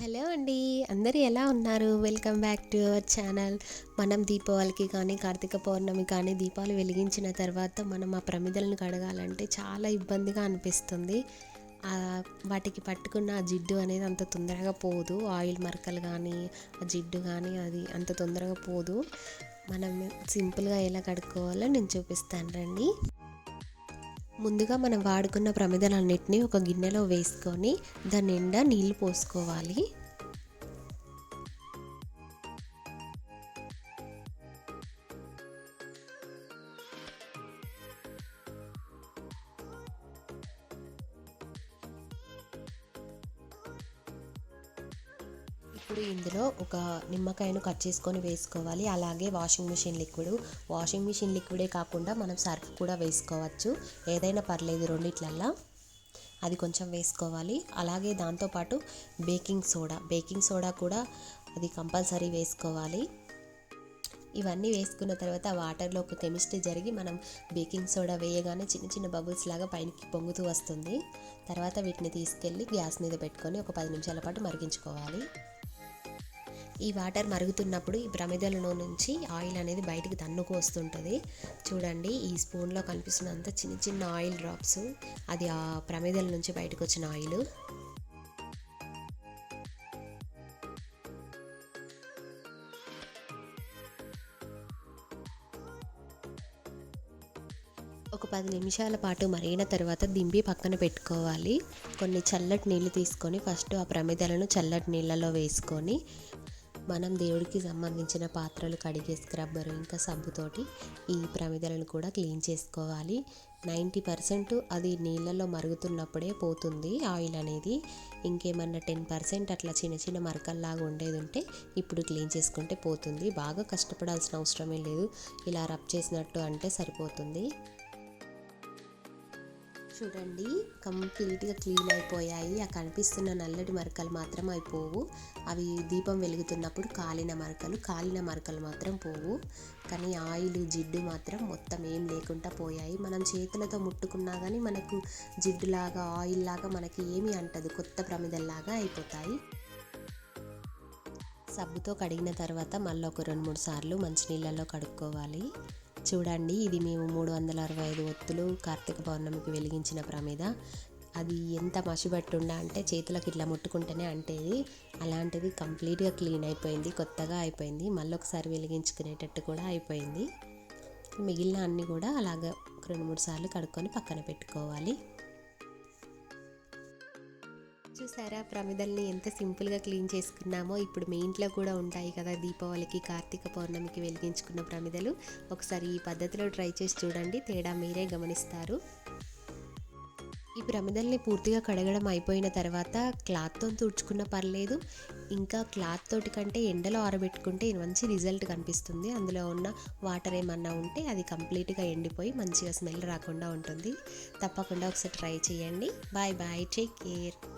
Hello అండి అందరూ ఎలా ఉన్నారు? Welcome back to our channel. మనం దీపావళికి కానీ కార్తీక పౌర్ణమి కానీ దీపాలు వెలిగించిన తర్వాత మనం ఆ ప్రమిదలను కడగాలంటే చాలా ఇబ్బందిగా అనిపిస్తుంది. వాటికి పట్టుకున్న ఆ జిడ్డు అనేది అంత తొందరగా పోదు. ఆయిల్ మరకలు కానీ ఆ జిడ్డు కానీ అది అంత తొందరగా పోదు. మనం సింపుల్గా ఎలా కడుక్కోవాలో నేను చూపిస్తాను రండి. ముందుగా మనం వాడుకున్న ప్రమిదలన్నిటిని ఒక గిన్నెలో వేసుకొని దాని నిండా నీళ్ళు పోసుకోవాలి. ఇప్పుడు ఇందులో ఒక నిమ్మకాయను కట్ చేసుకొని వేసుకోవాలి. అలాగే washing machine liquid washing machine లిక్విడే కాకుండా మనం సర్ఫ్ కూడా వేసుకోవచ్చు. ఏదైనా పర్లేదు రెండిట్లల్లా. అది కొంచెం వేసుకోవాలి. అలాగే దాంతోపాటు బేకింగ్ సోడా. బేకింగ్ సోడా కూడా అది కంపల్సరీ వేసుకోవాలి. ఇవన్నీ వేసుకున్న తర్వాత వాటర్లో ఒక కెమిస్ట్రీ జరిగి మనం బేకింగ్ సోడా వేయగానే చిన్న చిన్న బబుల్స్ లాగా పైనకి పొంగుతూ వస్తుంది. తర్వాత వీటిని తీసుకెళ్ళి గ్యాస్ మీద పెట్టుకొని ఒక పది నిమిషాల పాటు మరిగించుకోవాలి. ఈ వాటర్ మరుగుతున్నప్పుడు ఈ ప్రమిదలలో నుంచి ఆయిల్ అనేది బయటికి తన్నుకు వస్తుంటుంది. చూడండి ఈ స్పూన్లో కనిపిస్తున్నంత చిన్న చిన్న ఆయిల్ డ్రాప్స్. అది ఆ ప్రమిదల నుంచి బయటకు వచ్చిన ఆయిల్. ఒక పది నిమిషాల పాటు మరిగిన తర్వాత దింపి పక్కన పెట్టుకోవాలి. కొన్ని చల్లటి నీళ్ళు తీసుకొని ఫస్ట్ ఆ ప్రమిదలను చల్లటి నీళ్ళలో వేసుకొని మనం దేవుడికి సంబంధించిన పాత్రలు కడిగే స్క్రబ్బరు ఇంకా సబ్బుతోటి ఈ ప్రమిదలను కూడా క్లీన్ చేసుకోవాలి. నైంటీ పర్సెంట్ అది నీళ్ళలో మరుగుతున్నప్పుడే పోతుంది. ఆయిల్ అనేది ఇంకేమన్నా టెన్ పర్సెంట్ అట్లా చిన్న చిన్న మరకల్లాగా ఉండేది ఉంటే ఇప్పుడు క్లీన్ చేసుకుంటే పోతుంది. బాగా కష్టపడాల్సిన అవసరమే లేదు. ఇలా రబ్ చేసినట్టు అంటే సరిపోతుంది. చూడండి. కంప్లీట్గా క్లీన్ అయిపోయాయి. ఆ కనిపిస్తున్న నల్లటి మరకలు మాత్రం అయిపోవు. అవి దీపం వెలుగుతున్నప్పుడు కాలిన మరకలు కాలిన మరకలు మాత్రం పోవు. కానీ ఆయిల్ జిడ్డు మాత్రం మొత్తం ఏం లేకుండా పోయాయి. మనం చేతులతో ముట్టుకున్నా కానీ మనకు జిడ్డులాగా ఆయిల్ లాగా మనకి ఏమీ అంటదు. కొత్త ప్రమిదల్లాగా అయిపోతాయి. సబ్బుతో కడిగిన తర్వాత మళ్ళీ ఒక రెండు మూడు సార్లు మంచినీళ్ళల్లో కడుక్కోవాలి. చూడండి ఇది మేము మూడు వందల అరవై ఐదు ఒత్తులు కార్తీక పౌర్ణమికి వెలిగించిన ప్రమిద. అది ఎంత మసిబట్టుండా అంటే చేతులకు ఇట్లా ముట్టుకుంటేనే అంటేది అలాంటిది కంప్లీట్గా క్లీన్ అయిపోయింది కొత్తగా అయిపోయింది. మళ్ళీ ఒకసారి వెలిగించుకునేటట్టు కూడా అయిపోయింది. మిగిలిన అన్నీ కూడా అలాగ రెండు మూడు సార్లు కడుక్కొని పక్కన పెట్టుకోవాలి. చూసారా? ప్రమిదల్ని ఎంత సింపుల్గా క్లీన్ చేసుకున్నామో ఇప్పుడు మీ ఇంట్లో కూడా ఉంటాయి కదా దీపావళికి కార్తీక పౌర్ణమికి వెలిగించుకున్న ప్రమిదలు. ఒకసారి ఈ పద్ధతిలో ట్రై చేసి చూడండి తేడా మీరే గమనిస్తారు. ఈ ప్రమిదల్ని పూర్తిగా కడగడం అయిపోయిన తర్వాత క్లాత్తో తుడుచుకున్న పర్లేదు ఇంకా క్లాత్ తోటి కంటే ఎండలో ఆరబెట్టుకుంటే మంచి రిజల్ట్ కనిపిస్తుంది. అందులో ఉన్న వాటర్ ఏమన్నా ఉంటే అది కంప్లీట్గా ఎండిపోయి మంచిగా స్మెల్ రాకుండా ఉంటుంది. తప్పకుండా ఒకసారి ట్రై చేయండి. Bye bye take care.